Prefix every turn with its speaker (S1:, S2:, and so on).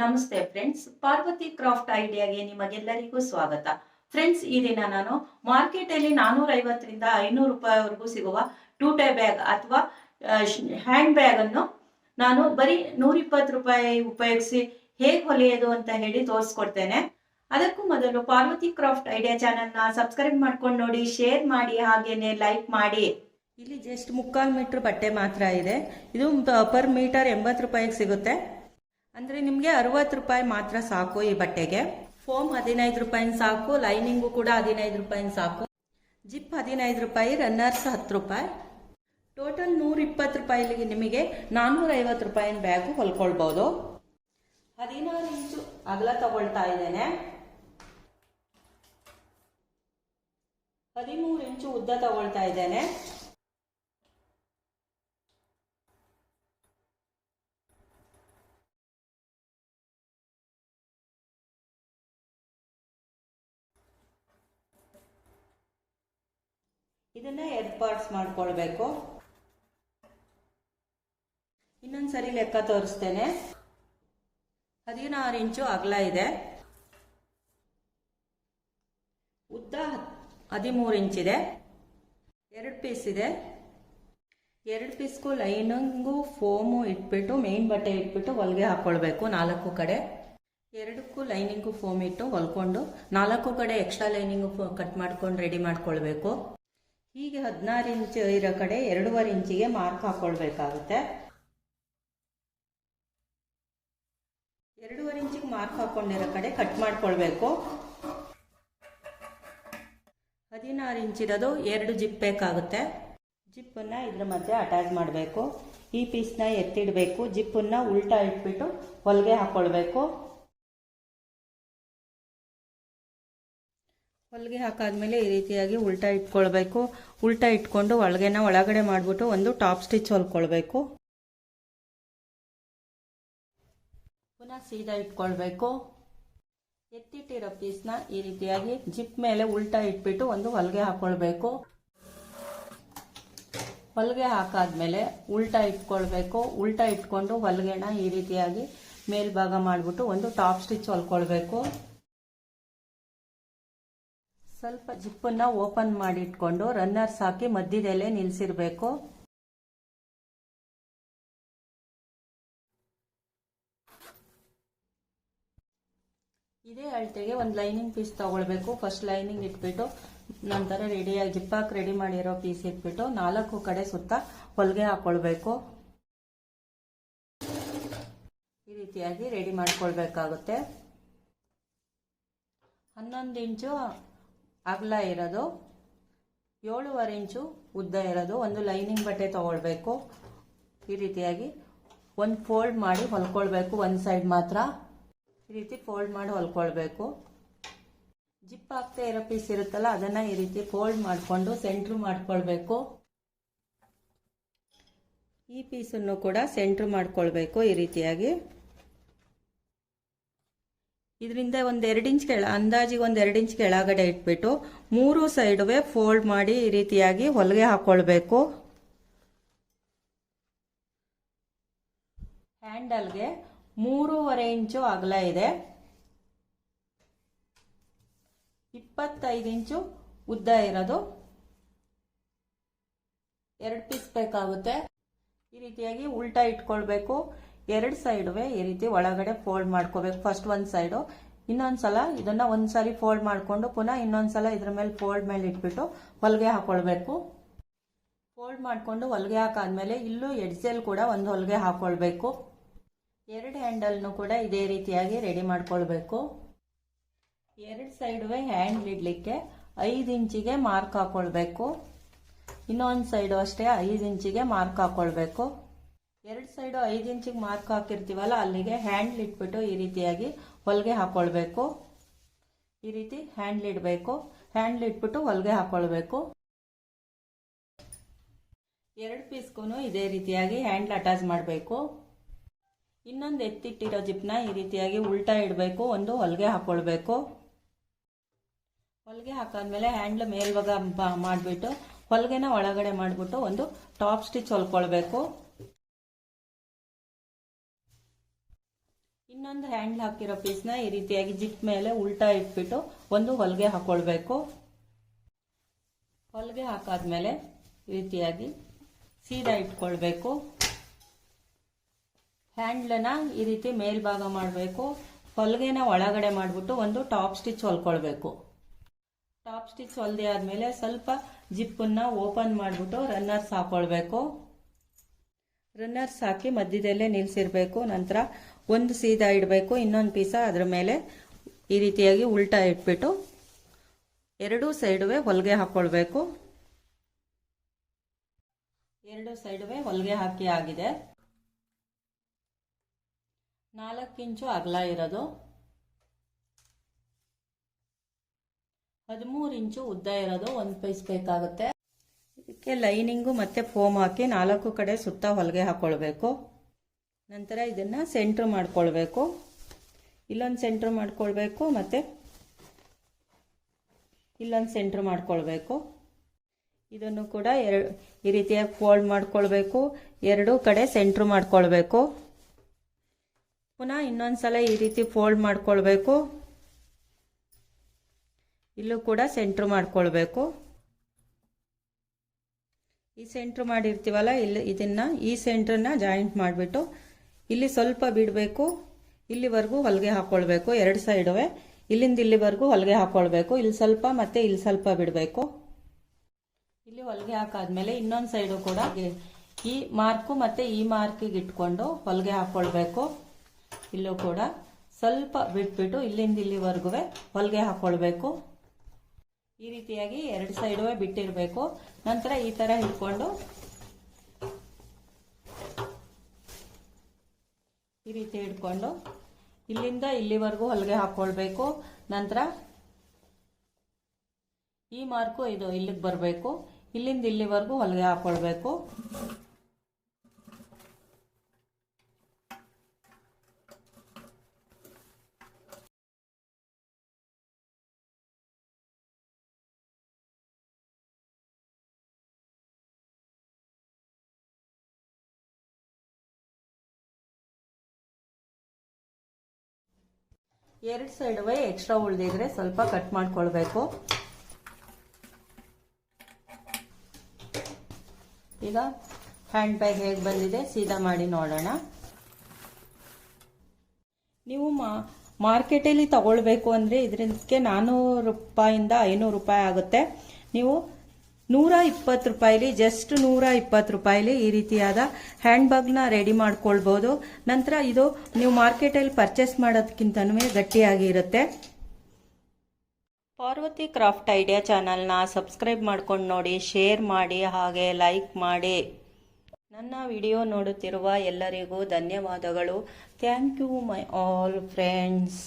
S1: ನಮಸ್ತೆ friends Parvati craft ಐಡಿಯಾಗೆ ನಿಮಗೆಲ್ಲರಿಗೂ ಸ್ವಾಗತ. ಫ್ರೆಂಡ್ಸ್ ಈ ದಿನ ನಾನು ಮಾರ್ಕೆಟ್ ಅಲ್ಲಿ ನಾನೂರ ಐವತ್ತರಿಂದ ಐನೂರು ರೂಪಾಯಿವರೆಗೂ ಸಿಗುವ ಟೂ ಟೈ ಬ್ಯಾಗ್ ಅಥವಾ ಹ್ಯಾಂಡ್ ಬ್ಯಾಗ್ ಅನ್ನು ನಾನು ಬರೀ ನೂರಿಪ್ಪತ್ತು ರೂಪಾಯಿ ಉಪಯೋಗಿಸಿ ಹೇಗೆ ಹೊಲಿಯೋದು ಅಂತ ಹೇಳಿ ತೋರಿಸ್ಕೊಡ್ತೇನೆ. ಅದಕ್ಕೂ ಮೊದಲು ಪಾರ್ವತಿ ಕ್ರಾಫ್ಟ್ ಐಡಿಯಾ ಚಾನಲ್ನ ಸಬ್ಸ್ಕ್ರೈಬ್ ಮಾಡ್ಕೊಂಡು ನೋಡಿ ಶೇರ್ ಮಾಡಿ, ಹಾಗೇನೆ ಲೈಕ್ ಮಾಡಿ. ಇಲ್ಲಿ ಜಸ್ಟ್ ಮುಕ್ಕಾಲು ಮೀಟರ್ ಬಟ್ಟೆ ಮಾತ್ರ ಇದೆ. ಇದು ಪರ್ ಮೀಟರ್ ಎಂಬತ್ತು ರೂಪಾಯಿಗೆ ಸಿಗುತ್ತೆ. ಅಂದ್ರೆ ನಿಮಗೆ ಅರವತ್ತು ರೂಪಾಯಿ ಮಾತ್ರ ಸಾಕು ಈ ಬಟ್ಟೆಗೆ. ಫೋಮ್ ಹದಿನೈದು ರೂಪಾಯಿ ಸಾಕು, ಲೈನಿಂಗು ಕೂಡ ಹದಿನೈದು ರೂಪಾಯಿನ ಸಾಕು. ಜಿಪ್ ಹದಿನೈದು ರೂಪಾಯಿ, ರನ್ನರ್ಸ್ ಹತ್ತು ರೂಪಾಯಿ. ಟೋಟಲ್ ನೂರ ಇಪ್ಪತ್ತು ರೂಪಾಯಿಗೆ ನಿಮಗೆ ನಾನ್ನೂರ ಐವತ್ತು ರೂಪಾಯಿನ ಬ್ಯಾಗು ಹೊಲ್ಕೊಳ್ಬೋದು. ಹದಿನಾರು ಇಂಚು ಅಗಲ ತಗೊಳ್ತಾ ಇದ್ದೇನೆ. ಹದಿಮೂರು ಇಂಚು ಉದ್ದ ತಗೊಳ್ತಾ ಇದ್ದೇನೆ. ಇದನ್ನ ಎರಡು ಪಾರ್ಟ್ಸ್ ಮಾಡ್ಕೊಳ್ಬೇಕು. ಇನ್ನೊಂದ್ಸರಿ ಲೆಕ್ಕ ತೋರಿಸ್ತೇನೆ. ಹದಿನಾರು ಇಂಚು ಅಗಲ ಇದೆ. ಉದ್ದ ಹದಿಮೂರು ಇಂಚಿದೆ ಎರಡು ಪೀಸ್ ಇದೆ. ಎರಡು ಪೀಸ್ಗೂ ಲೈನಿಂಗು, ಫೋಮು ಇಟ್ಬಿಟ್ಟು, ಮೇನ್ ಬಟ್ಟೆ ಇಟ್ಬಿಟ್ಟು ಹೊಲಿಗೆ ಹಾಕ್ಕೊಳ್ಬೇಕು ನಾಲ್ಕು ಕಡೆ. ಎರಡಕ್ಕೂ ಲೈನಿಂಗು, ಫೋಮ್ ಇಟ್ಟು ಹೊಲ್ಕೊಂಡು ನಾಲ್ಕು ಕಡೆ ಎಕ್ಸ್ಟ್ರಾ ಲೈನಿಂಗು ಕಟ್ ಮಾಡ್ಕೊಂಡು ರೆಡಿ ಮಾಡ್ಕೊಳ್ಬೇಕು. ಹೀಗೆ ಹದಿನಾರು ಇಂಚು ಇರೋ ಕಡೆ ಎರಡೂವರೆ ಇಂಚಿಗೆ ಮಾರ್ಕ್ ಹಾಕ್ಕೊಳ್ಬೇಕಾಗುತ್ತೆ ಎರಡೂವರೆ ಇಂಚಿಗೆ ಮಾರ್ಕ್ ಹಾಕೊಂಡಿರೋ ಕಡೆ ಕಟ್ ಮಾಡ್ಕೊಳ್ಬೇಕು. ಹದಿನಾರು ಇಂಚಿರೋದು ಎರಡು ಜಿಪ್ ಬೇಕಾಗುತ್ತೆ. ಜಿಪ್ಪನ್ನು ಇದ್ರ ಮಧ್ಯೆ ಅಟ್ಯಾಚ್ ಮಾಡಬೇಕು. ಈ ಪೀಸ್ನ ಎತ್ತಿಡಬೇಕು. ಜಿಪ್ಪನ್ನು ಉಲ್ಟಾ ಇಟ್ಬಿಟ್ಟು ಹೊಲಿಗೆ ಹಾಕ್ಕೊಳ್ಬೇಕು ಹೊಲಿಗೆ ಹಾಕಾದ್ಮೇಲೆ ಈ ರೀತಿಯಾಗಿ ಉಲ್ಟಾ ಇಟ್ಕೊಳ್ಬೇಕು. ಉಲ್ಟಾ ಇಟ್ಕೊಂಡು ಒಳಗೆನ ಒಳಗಡೆ ಮಾಡಿಬಿಟ್ಟು ಒಂದು ಟಾಪ್ ಸ್ಟಿಚ್ ಹೊಲ್ಕೊಳ್ಬೇಕು. ಪುನಃ ಸೀದಾ ಇಟ್ಕೊಳ್ಬೇಕು. ಎತ್ತಿಟ್ಟಿರೋ ಪೀಸ್ನ ಈ ರೀತಿಯಾಗಿ ಜಿಪ್ ಮೇಲೆ ಉಲ್ಟಾ ಇಟ್ಬಿಟ್ಟು ಒಂದು ಹೊಲಿಗೆ ಹಾಕೊಳ್ಬೇಕು. ಹೊಲಿಗೆ ಹಾಕಾದ್ಮೇಲೆ ಉಲ್ಟಾ ಇಟ್ಕೊಳ್ಬೇಕು. ಉಲ್ಟಾ ಇಟ್ಕೊಂಡು ಹೊಲಿಗೆನ ಈ ರೀತಿಯಾಗಿ ಮೇಲ್ಭಾಗ ಮಾಡಿಬಿಟ್ಟು ಒಂದು ಟಾಪ್ ಸ್ಟಿಚ್ ಹೊಲ್ಕೊಳ್ಬೇಕು. ಸ್ವಲ್ಪ ಜಿಪ್ಪನ್ನ ಓಪನ್ ಮಾಡಿ ಇಟ್ಕೊಂಡು ರನ್ನರ್ಸ್ ಹಾಕಿ ಮಧ್ಯದಲ್ಲೇ ನಿಲ್ಸಿರ್ಬೇಕು. ಇದೇ ಅಳತೆಗೆ ಒಂದು ಲೈನಿಂಗ್ ಪೀಸ್ ತಗೊಳ್ಬೇಕು. ಫಸ್ಟ್ ಲೈನಿಂಗ್ ಇಟ್ಬಿಟ್ಟು ನಂತರ ರೆಡಿಯಾಗಿ ಜಿಪ್ಪಾಕ್ ರೆಡಿ ಮಾಡಿರೋ ಪೀಸ್ ಇಟ್ಬಿಟ್ಟು ನಾಲ್ಕು ಕಡೆ ಸುತ್ತ ಹೊಲಿಗೆ ಹಾಕೊಳ್ಬೇಕು. ಈ ರೀತಿಯಾಗಿ ರೆಡಿ ಮಾಡ್ಕೊಳ್ಬೇಕಾಗುತ್ತೆ. ಹನ್ನೊಂದು ಇಂಚು ಅಗಲ ಇರೋದು ಏಳುವರೆ ಇಂಚು ಉದ್ದ ಇರೋದು. ಒಂದು ಲೈನಿಂಗ್ ಬಟ್ಟೆ ತಗೊಳ್ಬೇಕು. ಈ ರೀತಿಯಾಗಿ ಒಂದು ಫೋಲ್ಡ್ ಮಾಡಿ ಹೊಲ್ಕೊಳ್ಬೇಕು. ಒಂದು ಸೈಡ್ ಮಾತ್ರ ಈ ರೀತಿ ಫೋಲ್ಡ್ ಮಾಡಿ ಹೊಲ್ಕೊಳ್ಬೇಕು. ಜಿಪ್ ಆಗ್ತಾ ಇರೋ ಪೀಸ್ ಇರುತ್ತಲ್ಲ, ಅದನ್ನು ಈ ರೀತಿ ಫೋಲ್ಡ್ ಮಾಡಿಕೊಂಡು ಸೆಂಟ್ರ್ ಮಾಡ್ಕೊಳ್ಬೇಕು. ಈ ಪೀಸನ್ನು ಕೂಡ ಸೆಂಟ್ರ್ ಮಾಡ್ಕೊಳ್ಬೇಕು ಈ ರೀತಿಯಾಗಿ. ಇದರಿಂದ ಒಂದು ಎರಡು ಇಂಚ್ ಕೆಳ, ಅಂದಾಜಿಗೆ ಒಂದು ಎರಡು ಇಂಚ್ ಕೆಳಗಡೆ ಇಟ್ಬಿಟ್ಟು ಮೂರು ಸೈಡುವೆ ಫೋಲ್ಡ್ ಮಾಡಿ ಈ ರೀತಿಯಾಗಿ ಹೊಲಿಗೆ ಹಾಕ್ಕೊಳ್ಬೇಕು ಹ್ಯಾಂಡಲ್ಗೆ ಮೂರುವರೆ ಇಂಚು ಅಗಲ ಇದೆ. ಇಪ್ಪತ್ತೈದು ಇಂಚು ಉದ್ದ ಇರೋದು. ಎರಡು ಪೀಸ್ ಬೇಕಾಗುತ್ತೆ. ಈ ರೀತಿಯಾಗಿ ಉಲ್ಟಾ ಇಟ್ಕೊಳ್ಬೇಕು. ಎರಡು ಸೈಡುವೆ ಈ ರೀತಿ ಒಳಗಡೆ ಫೋಲ್ಡ್ ಮಾಡ್ಕೋಬೇಕು. ಫಸ್ಟ್ ಒಂದು ಸೈಡು ಇನ್ನೊಂದ್ಸಲ ಇದನ್ನ ಒಂದ್ಸಲಿ ಫೋಲ್ಡ್ ಮಾಡಿಕೊಂಡು ಪುನಃ ಇನ್ನೊಂದ್ಸಲ ಇದ್ರ ಮೇಲೆ ಫೋಲ್ಡ್ ಮೇಲೆ ಇಟ್ಬಿಟ್ಟು ಹೊಲಿಗೆ ಹಾಕೊಳ್ಬೇಕು. ಫೋಲ್ಡ್ ಮಾಡಿಕೊಂಡು ಹೊಲಿಗೆ ಹಾಕಾದ್ಮೇಲೆ ಇಲ್ಲೂ ಎಡ್ಸೆಲ್ ಕೂಡ ಒಂದು ಹೊಲಿಗೆ ಹಾಕೊಳ್ಬೇಕು. ಎರಡು ಹ್ಯಾಂಡಲ್ನು ಕೂಡ ಇದೇ ರೀತಿಯಾಗಿ ರೆಡಿ ಮಾಡ್ಕೊಳ್ಬೇಕು. ಎರಡು ಸೈಡುವೆ ಹ್ಯಾಂಡ್ ಇಡ್ಲಿಕ್ಕೆ ಐದು ಇಂಚಿಗೆ ಮಾರ್ಕ್ ಹಾಕೊಳ್ಬೇಕು. ಇನ್ನೊಂದು ಸೈಡು ಅಷ್ಟೇ ಐದು ಇಂಚಿಗೆ ಮಾರ್ಕ್ ಹಾಕೊಳ್ಬೇಕು. ಎರಡು ಸೈಡು ಐದು ಇಂಚಿಗೆ ಮಾರ್ಕ್ ಹಾಕಿರ್ತೀವಲ್ಲ, ಅಲ್ಲಿಗೆ ಹ್ಯಾಂಡ್ಲ್ ಇಟ್ಬಿಟ್ಟು ಈ ರೀತಿಯಾಗಿ ಹೊಲಿಗೆ ಹಾಕೊಳ್ಬೇಕು. ಈ ರೀತಿ ಹ್ಯಾಂಡ್ಲ್ ಇಡಬೇಕು ಹ್ಯಾಂಡ್ಲ್ ಇಟ್ಬಿಟ್ಟು ಹೊಲಿಗೆ ಹಾಕೊಳ್ಬೇಕು. ಎರಡು ಪೀಸ್ಗೂ ಇದೇ ರೀತಿಯಾಗಿ ಹ್ಯಾಂಡ್ಲ್ ಅಟ್ಯಾಚ್ ಮಾಡಬೇಕು. ಇನ್ನೊಂದು ಎತ್ತಿಟ್ಟಿರೋ ಜಿಪ್ನ ಈ ರೀತಿಯಾಗಿ ಉಲ್ಟಾ ಇಡಬೇಕು, ಒಂದು ಹೊಲಿಗೆ ಹಾಕೊಳ್ಬೇಕು. ಹೊಲಿಗೆ ಹಾಕಾದ್ಮೇಲೆ ಹ್ಯಾಂಡ್ಲ್ ಮೇಲ್ಭಾಗ ಮಾಡಿಬಿಟ್ಟು, ಹೊಲಿಗೆನ ಒಳಗಡೆ ಮಾಡಿಬಿಟ್ಟು ಒಂದು ಟಾಪ್ ಸ್ಟಿಚ್ ಹೊಲ್ಕೊಳ್ಬೇಕು. ಇನ್ನೊಂದು ಹ್ಯಾಂಡ್ಲ್ ಹಾಕಿರೋ ಪೀಸ್ನ ಈ ರೀತಿಯಾಗಿ ಜಿಪ್ ಮೇಲೆ ಉಲ್ಟಾ ಇಟ್ಬಿಟ್ಟು ಒಂದು ಹೊಲಿಗೆ ಹಾಕೊಳ್ಬೇಕು. ಹೊಲಿಗೆ ಹಾಕಾದ್ಮೇಲೆ ಈ ರೀತಿಯಾಗಿ ಸೀದಾ ಇಟ್ಕೊಳ್ಬೇಕು. ಹ್ಯಾಂಡ್ಲನ್ನ ಈ ರೀತಿ ಮೇಲ್ಭಾಗ ಮಾಡಬೇಕು. ಹೊಲಿಗೆನ ಒಳಗಡೆ ಮಾಡಿಬಿಟ್ಟು ಒಂದು ಟಾಪ್ ಸ್ಟಿಚ್ ಹೊಲ್ಕೊಳ್ಬೇಕು. ಟಾಪ್ ಸ್ಟಿಚ್ ಹೊಲ್ದೆ ಆದಮೇಲೆ ಸ್ವಲ್ಪ ಜಿಪ್ಪನ್ನ ಓಪನ್ ಮಾಡಿಬಿಟ್ಟು ರನ್ನರ್ಸ್ ಹಾಕೊಳ್ಬೇಕು. ರನ್ನರ್ಸ್ ಹಾಕಿ ಮಧ್ಯದಲ್ಲೇ ನಿಲ್ಲಿಸಿರ್ಬೇಕು ನಂತರ ಒಂದು ಸೀದಾ ಇಡಬೇಕು, ಇನ್ನೊಂದು ಪೀಸ ಅದ್ರ ಮೇಲೆ ಈ ರೀತಿಯಾಗಿ ಉಲ್ಟಾ ಇಟ್ಬಿಟ್ಟು ಎರಡೂ ಸೈಡುವೆ ಹೊಲಿಗೆ ಹಾಕ್ಕೊಳ್ಬೇಕು ಎರಡು ಸೈಡುವೆ ಹೊಲಿಗೆ ಹಾಕಿ ಆಗಿದೆ. ನಾಲ್ಕು ಇಂಚು ಅಗಲ ಇರೋದು. ಹದಿಮೂರು ಇಂಚು ಉದ್ದ ಇರೋದು, ಒಂದು ಪೀಸ್ ಬೇಕಾಗುತ್ತೆ. ಇದಕ್ಕೆ ಲೈನಿಂಗು ಮತ್ತೆ ಫೋಮ್ ಹಾಕಿ ನಾಲ್ಕು ಕಡೆ ಸುತ್ತ ಹೊಲಿಗೆ ಹಾಕೊಳ್ಬೇಕು. ನಂತರ ಇದನ್ನು ಸೆಂಟ್ರ್ ಮಾಡ್ಕೊಳ್ಬೇಕು. ಇಲ್ಲೊಂದು ಸೆಂಟ್ರ್ ಮಾಡ್ಕೊಳ್ಬೇಕು ಮತ್ತು ಇಲ್ಲೊಂದು ಸೆಂಟ್ರ್ ಮಾಡ್ಕೊಳ್ಬೇಕು. ಇದನ್ನು ಕೂಡ ಎರಡು ಈ ರೀತಿಯಾಗಿ ಫೋಲ್ಡ್ ಮಾಡ್ಕೊಳ್ಬೇಕು. ಎರಡೂ ಕಡೆ ಸೆಂಟ್ರ್ ಮಾಡ್ಕೊಳ್ಬೇಕು. ಪುನಃ ಇನ್ನೊಂದು ಸಲ ಈ ರೀತಿ ಫೋಲ್ಡ್ ಮಾಡ್ಕೊಳ್ಬೇಕು. ಇಲ್ಲೂ ಕೂಡ ಸೆಂಟ್ರ್ ಮಾಡ್ಕೊಳ್ಬೇಕು. ಈ ಸೆಂಟ್ರ್ ಮಾಡಿರ್ತೀವಲ್ಲ, ಇಲ್ಲಿ ಇದನ್ನು ಈ ಸೆಂಟ್ರನ್ನ ಜಾಯಿಂಟ್ ಮಾಡಿಬಿಟ್ಟು ಇಲ್ಲಿ ಸ್ವಲ್ಪ ಬಿಡಬೇಕು, ಇಲ್ಲಿವರೆಗೂ ಹೊಲಿಗೆ ಹಾಕ್ಕೊಳ್ಬೇಕು ಎರಡು ಸೈಡುವೆ. ಇಲ್ಲಿಂದ ಇಲ್ಲಿವರೆಗೂ ಹೊಲಿಗೆ ಹಾಕ್ಕೊಳ್ಬೇಕು ಇಲ್ಲಿ ಸ್ವಲ್ಪ ಮತ್ತೆ ಇಲ್ಲಿ ಸ್ವಲ್ಪ ಬಿಡಬೇಕು. ಇಲ್ಲಿ ಹೊಲಿಗೆ ಹಾಕಾದ್ಮೇಲೆ ಇನ್ನೊಂದು ಸೈಡು ಕೂಡ ಈ ಮಾರ್ಕು ಮತ್ತೆ ಈ ಮಾರ್ಕಿಗೆ ಇಟ್ಕೊಂಡು ಹೊಲಿಗೆ ಹಾಕ್ಕೊಳ್ಬೇಕು ಇಲ್ಲೂ ಕೂಡ ಸ್ವಲ್ಪ ಬಿಟ್ಬಿಟ್ಟು ಇಲ್ಲಿಂದ ಇಲ್ಲಿವರೆಗೂ ಹೊಲಿಗೆ ಹಾಕ್ಕೊಳ್ಬೇಕು ಈ ರೀತಿಯಾಗಿ ಎರಡು ಸೈಡುವೆ ಬಿಟ್ಟಿರಬೇಕು. ನಂತರ ಈ ತರ ಹಿಡ್ಕೊಂಡು ರೀತಿ ಹಿಡ್ಕೊಂಡು ಇಲ್ಲಿಂದ ಇಲ್ಲಿವರೆಗೂ ಹೊಲಿಗೆ ಹಾಕ್ಕೊಳ್ಬೇಕು ನಂತರ ಈ ಮಾರ್ಕು ಇದು ಇಲ್ಲಿಗೆ ಬರಬೇಕು. ಇಲ್ಲಿಂದ ಇಲ್ಲಿವರೆಗೂ ಹೊಲಿಗೆ ಹಾಕ್ಕೊಳ್ಬೇಕು ಎರಡು ವೈ ಎಕ್ಸ್ಟ್ರಾ ಉಳಿದಿದ್ರೆ ಸ್ವಲ್ಪ ಕಟ್ ಮಾಡ್ಕೊಳ್ಬೇಕು. ಈಗ ಹ್ಯಾಂಡ್ ಬ್ಯಾಗ್ ಹೇಗೆ ಬಂದಿದೆ ಸೀದಾ ಮಾಡಿ ನೋಡೋಣ. ನೀವು ಮಾ ಮಾರ್ಕೆಟಲ್ಲಿ ತಗೊಳ್ಬೇಕು ಅಂದರೆ ಇದಕ್ಕೆ ನಾನ್ನೂರು ರೂಪಾಯಿಂದ ಐನೂರು ರೂಪಾಯಿ ಆಗುತ್ತೆ. ನೀವು ನೂರ ಇಪ್ಪತ್ತು ರೂಪಾಯಿಲಿ ಜಸ್ಟ್ ನೂರ ಇಪ್ಪತ್ತು ರೂಪಾಯಿಲಿ ಈ ರೀತಿಯಾದ ಹ್ಯಾಂಡ್ ಬ್ಯಾಗ್ನ ರೆಡಿ ಮಾಡ್ಕೊಳ್ಬೋದು. ನಂತರ ಇದು ನೀವು ಮಾರ್ಕೆಟಲ್ಲಿ ಪರ್ಚೇಸ್ ಮಾಡೋದಕ್ಕಿಂತನೂ ಗಟ್ಟಿಯಾಗಿ ಇರುತ್ತೆ. ಪಾರ್ವತಿ ಕ್ರಾಫ್ಟ್ ಐಡಿಯಾ ಚಾನಲ್ನ ಸಬ್ಸ್ಕ್ರೈಬ್ ಮಾಡ್ಕೊಂಡು ನೋಡಿ ಶೇರ್ ಮಾಡಿ, ಹಾಗೆ ಲೈಕ್ ಮಾಡಿ. ನನ್ನ ವಿಡಿಯೋ ನೋಡುತ್ತಿರುವ ಎಲ್ಲರಿಗೂ ಧನ್ಯವಾದಗಳು. Thank you my all friends